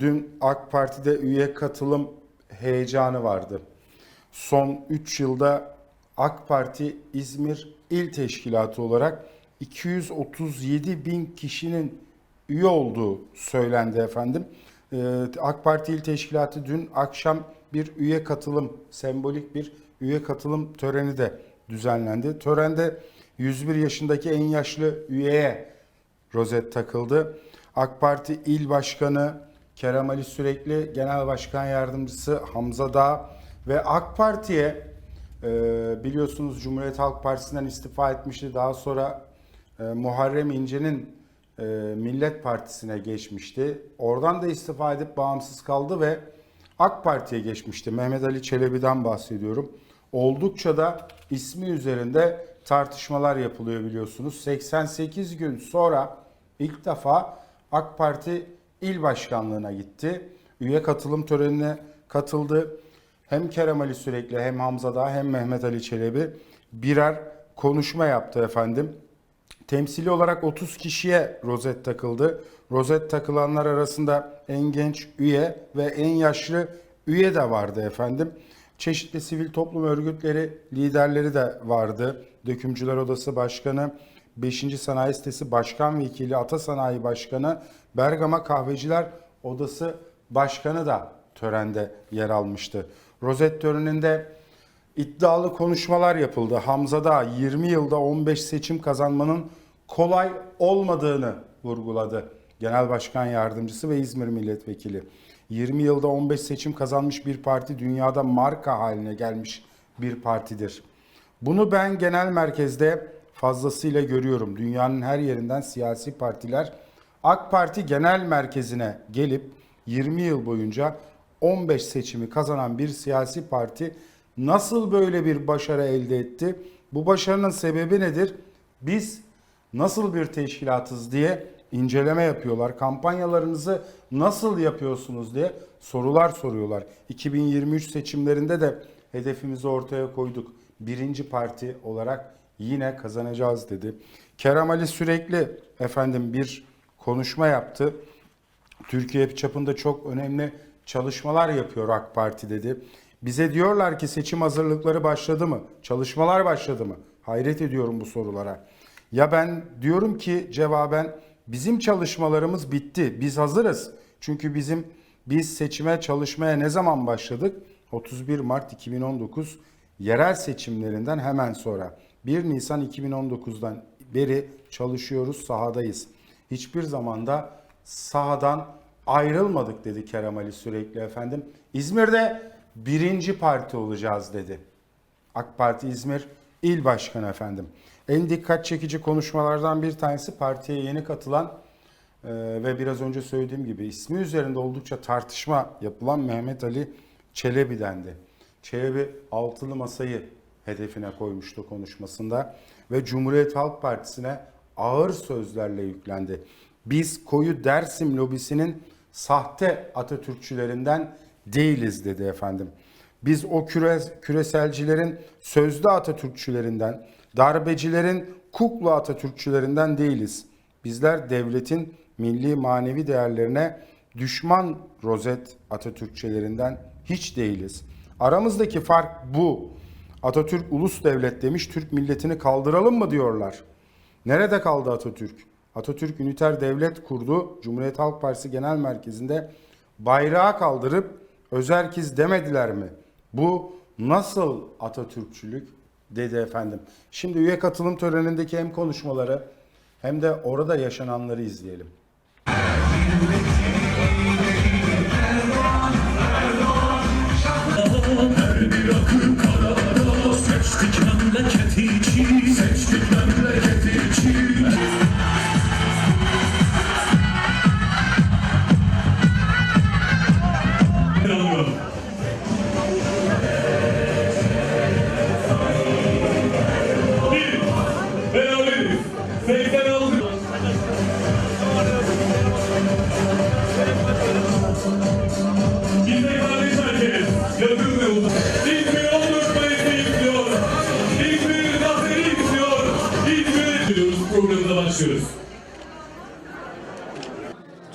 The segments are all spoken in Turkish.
Dün AK Parti'de üye katılım heyecanı vardı. Son 3 yılda AK Parti İzmir İl Teşkilatı olarak 237 bin kişinin üye olduğu söylendi efendim. Ee, AK Parti İl Teşkilatı dün akşam bir üye katılım, sembolik bir üye katılım töreni de düzenlendi. Törende 101 yaşındaki en yaşlı üyeye rozet takıldı. AK Parti İl Başkanı Kerem Ali Sürekli, Genel Başkan Yardımcısı Hamza Dağ ve AK Parti'ye e, biliyorsunuz Cumhuriyet Halk Partisi'nden istifa etmişti. Daha sonra e, Muharrem İnce'nin e, Millet Partisi'ne geçmişti. Oradan da istifa edip bağımsız kaldı ve AK Parti'ye geçmişti. Mehmet Ali Çelebi'den bahsediyorum. Oldukça da ismi üzerinde tartışmalar yapılıyor biliyorsunuz. 88 gün sonra ilk defa AK Parti il başkanlığına gitti. Üye katılım törenine katıldı. Hem Kerem Ali Sürekli hem Hamza Dağ hem Mehmet Ali Çelebi birer konuşma yaptı efendim. Temsili olarak 30 kişiye rozet takıldı. Rozet takılanlar arasında en genç üye ve en yaşlı üye de vardı efendim. Çeşitli sivil toplum örgütleri liderleri de vardı. Dökümcüler Odası Başkanı, 5. Sanayi Sitesi Başkan Vekili, Ata Sanayi Başkanı, Bergama Kahveciler Odası Başkanı da törende yer almıştı. Rozet töreninde iddialı konuşmalar yapıldı. Hamza da 20 yılda 15 seçim kazanmanın kolay olmadığını vurguladı. Genel Başkan Yardımcısı ve İzmir Milletvekili. 20 yılda 15 seçim kazanmış bir parti dünyada marka haline gelmiş bir partidir. Bunu ben genel merkezde fazlasıyla görüyorum. Dünyanın her yerinden siyasi partiler AK Parti genel merkezine gelip 20 yıl boyunca 15 seçimi kazanan bir siyasi parti nasıl böyle bir başarı elde etti? Bu başarının sebebi nedir? Biz nasıl bir teşkilatız diye inceleme yapıyorlar. Kampanyalarınızı nasıl yapıyorsunuz diye sorular soruyorlar. 2023 seçimlerinde de hedefimizi ortaya koyduk. Birinci parti olarak yine kazanacağız dedi. Kerem Ali sürekli efendim bir konuşma yaptı. Türkiye çapında çok önemli çalışmalar yapıyor AK Parti dedi. Bize diyorlar ki seçim hazırlıkları başladı mı? Çalışmalar başladı mı? Hayret ediyorum bu sorulara. Ya ben diyorum ki cevaben bizim çalışmalarımız bitti. Biz hazırız. Çünkü bizim biz seçime çalışmaya ne zaman başladık? 31 Mart 2019 yerel seçimlerinden hemen sonra. 1 Nisan 2019'dan beri çalışıyoruz, sahadayız. Hiçbir zamanda sahadan ayrılmadık dedi Kerem Ali sürekli efendim. İzmir'de birinci parti olacağız dedi. AK Parti İzmir İl Başkanı efendim. En dikkat çekici konuşmalardan bir tanesi partiye yeni katılan e, ve biraz önce söylediğim gibi ismi üzerinde oldukça tartışma yapılan Mehmet Ali Çelebi'dendi. Çelebi altılı masayı hedefine koymuştu konuşmasında ve Cumhuriyet Halk Partisi'ne ağır sözlerle yüklendi. Biz koyu Dersim lobisinin sahte Atatürkçülerinden değiliz dedi efendim. Biz o küre, küreselcilerin sözde Atatürkçülerinden, darbecilerin kukla Atatürkçülerinden değiliz. Bizler devletin milli manevi değerlerine düşman rozet Atatürkçelerinden hiç değiliz. Aramızdaki fark bu. Atatürk ulus devlet demiş, Türk milletini kaldıralım mı diyorlar. Nerede kaldı Atatürk? Atatürk üniter devlet kurdu. Cumhuriyet Halk Partisi Genel Merkezi'nde bayrağı kaldırıp özerkiz demediler mi? Bu nasıl Atatürkçülük dedi efendim. Şimdi üye katılım törenindeki hem konuşmaları hem de orada yaşananları izleyelim. Seçtik uzak. İzmir 14 Mayıs'ı istiyor. İzmir zaferi istiyor. İzmir diyoruz. Programına başlıyoruz.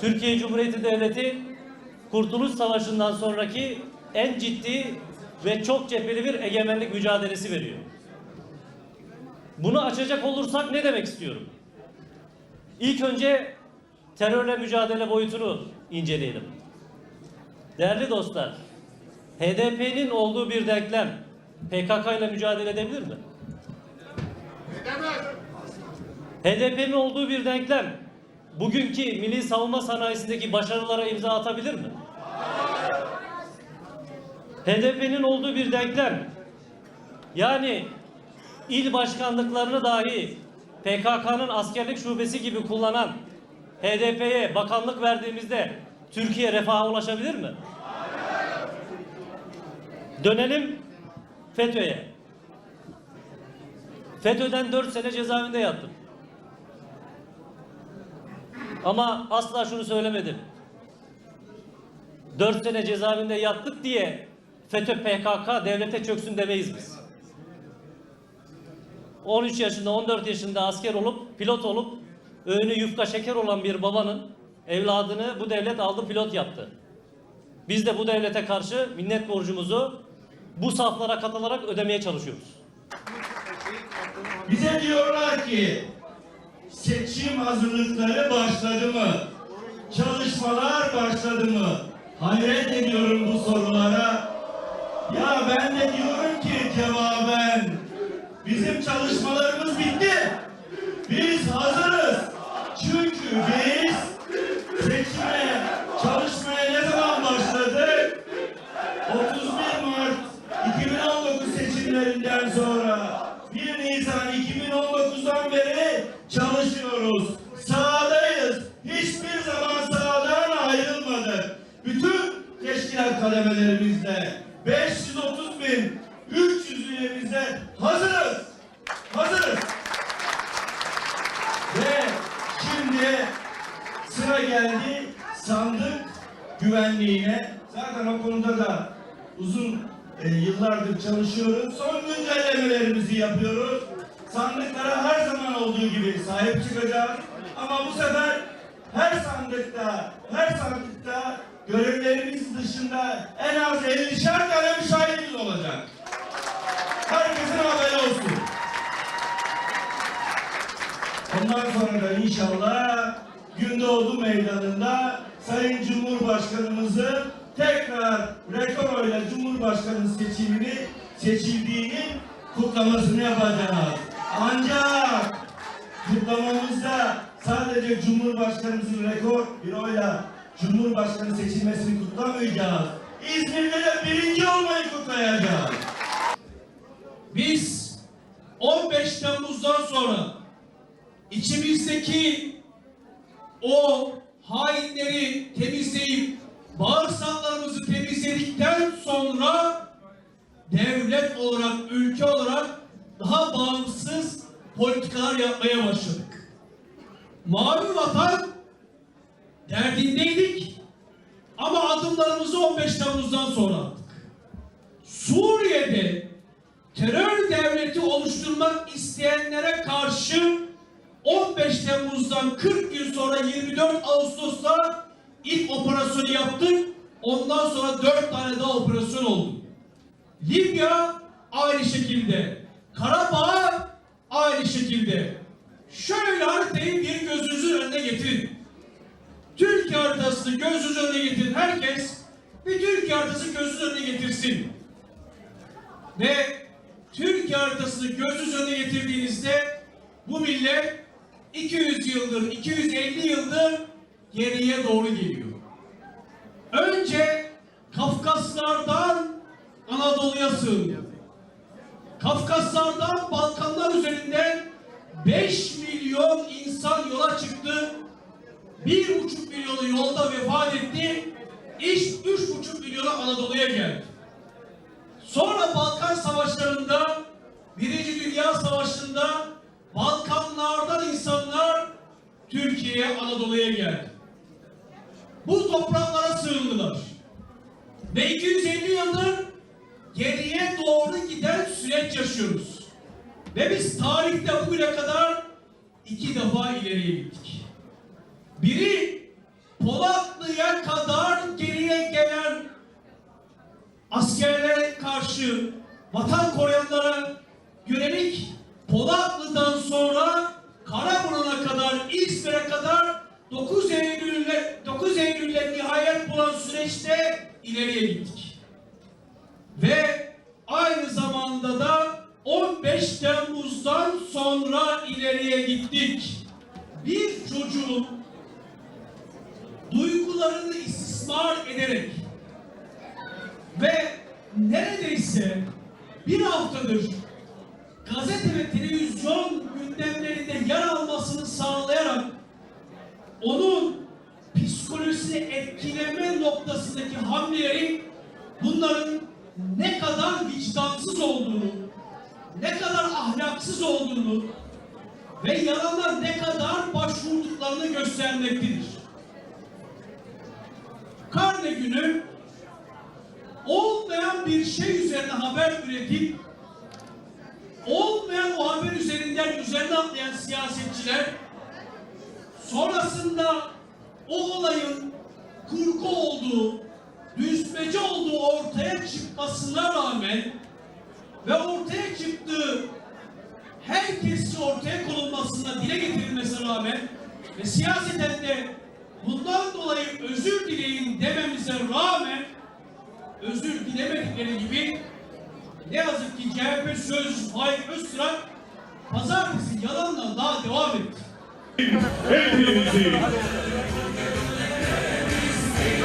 Türkiye Cumhuriyeti Devleti Kurtuluş Savaşı'ndan sonraki en ciddi ve çok cepheli bir egemenlik mücadelesi veriyor. Bunu açacak olursak ne demek istiyorum? İlk önce terörle mücadele boyutunu inceleyelim. Değerli dostlar, HDP'nin olduğu bir denklem PKK ile mücadele edebilir mi? HDP'nin olduğu bir denklem bugünkü milli savunma sanayisindeki başarılara imza atabilir mi? HDP'nin olduğu bir denklem yani il başkanlıklarını dahi PKK'nın askerlik şubesi gibi kullanan HDP'ye bakanlık verdiğimizde Türkiye refaha ulaşabilir mi? Dönelim FETÖ'ye. FETÖ'den 4 sene cezaevinde yattım. Ama asla şunu söylemedim. 4 sene cezaevinde yattık diye FETÖ PKK devlete çöksün demeyiz biz. 13 yaşında 14 yaşında asker olup pilot olup öğünü yufka şeker olan bir babanın evladını bu devlet aldı pilot yaptı. Biz de bu devlete karşı minnet borcumuzu bu saflara katılarak ödemeye çalışıyoruz. Bize diyorlar ki seçim hazırlıkları başladı mı? Çalışmalar başladı mı? Hayret ediyorum bu sorulara. Ya ben de diyorum ki cevaben bizim çalışmalarımız bitti. Biz hazırız. Teşkilat kademelerimizde 530 bin 300 üyemizde hazırız. Hazırız. Ve şimdi sıra geldi sandık güvenliğine. Zaten o konuda da uzun e, yıllardır çalışıyoruz. Son güncellemelerimizi yapıyoruz. Sandıklara her zaman olduğu gibi sahip çıkacağız. Ama bu sefer her sandıkta, her sandıkta görevlerimiz dışında en az 50'şer tane müşahidimiz olacak. Herkesin haberi olsun. Ondan sonra da inşallah Gündoğdu Meydanı'nda Sayın Cumhurbaşkanımızın tekrar rekor oyla Cumhurbaşkanı seçimini seçildiğinin kutlamasını yapacağız. Ancak kutlamamızda sadece Cumhurbaşkanımızın rekor bir oyla Cumhurbaşkanı seçilmesini kutlamayacağız. İzmir'de de birinci olmayı kutlayacağız. Biz 15 Temmuz'dan sonra içimizdeki o hainleri temizleyip bağırsaklarımızı temizledikten sonra devlet olarak, ülke olarak daha bağımsız politikalar yapmaya başladık. Mavi vatan derdindeydik ama adımlarımızı 15 Temmuz'dan sonra attık. Suriye'de terör devleti oluşturmak isteyenlere karşı 15 Temmuz'dan 40 gün sonra 24 Ağustos'ta ilk operasyonu yaptık. Ondan sonra 4 tane daha operasyon oldu. Libya aynı şekilde. Karabağ aynı şekilde. Şöyle haritayı bir gözünüzün önüne getirin. Türkiye haritasını gözünüzün önüne getirin. Herkes bir Türkiye haritası gözünüzün önüne getirsin ve Türkiye haritasını gözünüz önüne getirdiğinizde bu millet 200 yıldır, 250 yıldır geriye doğru geliyor. Önce Kafkaslardan Anadolu'ya sığındı. Kafkaslardan Balkanlar üzerinden 5 milyon insan yola çıktı. 1,5 milyonu yolda vefat etti. İş 3,5 milyonu Anadolu'ya geldi. Sonra Balkan Savaşları'nda, Birinci Dünya Savaşı'nda Balkanlardan insanlar Türkiye'ye, Anadolu'ya geldi. Bu topraklara sığındılar. Ve 250 yıldır geriye doğru giden süreç yaşıyoruz. Ve biz tarihte bugüne kadar iki defa ileriye gittik. Biri Polatlı'ya kadar geriye askerlere karşı vatan koruyanlara yönelik Polatlı'dan sonra Karaburun'a kadar, İzmir'e kadar 9 Eylül'le 9 Eylül'le nihayet bulan süreçte ileriye gittik. Ve aynı zamanda da 15 Temmuz'dan sonra ileriye gittik. Bir çocuğun duygularını istismar ederek ve neredeyse bir haftadır gazete ve televizyon gündemlerinde yer almasını sağlayarak onun psikolojisini etkileme noktasındaki hamleleri bunların ne kadar vicdansız olduğunu, ne kadar ahlaksız olduğunu ve yalana ne kadar başvurduklarını göstermektedir. Karne günü olmayan bir şey üzerine haber üretip olmayan o haber üzerinden üzerine atlayan siyasetçiler sonrasında o olayın kurgu olduğu, düzmece olduğu ortaya çıkmasına rağmen ve ortaya çıktığı herkesi ortaya konulmasına dile getirilmesine rağmen ve siyaseten de bundan dolayı özür dileyin dememize rağmen özür dilemedikleri gibi ne yazık ki CHP söz Faik Öztürk pazartesi yalanla daha devam etti. Hepinizi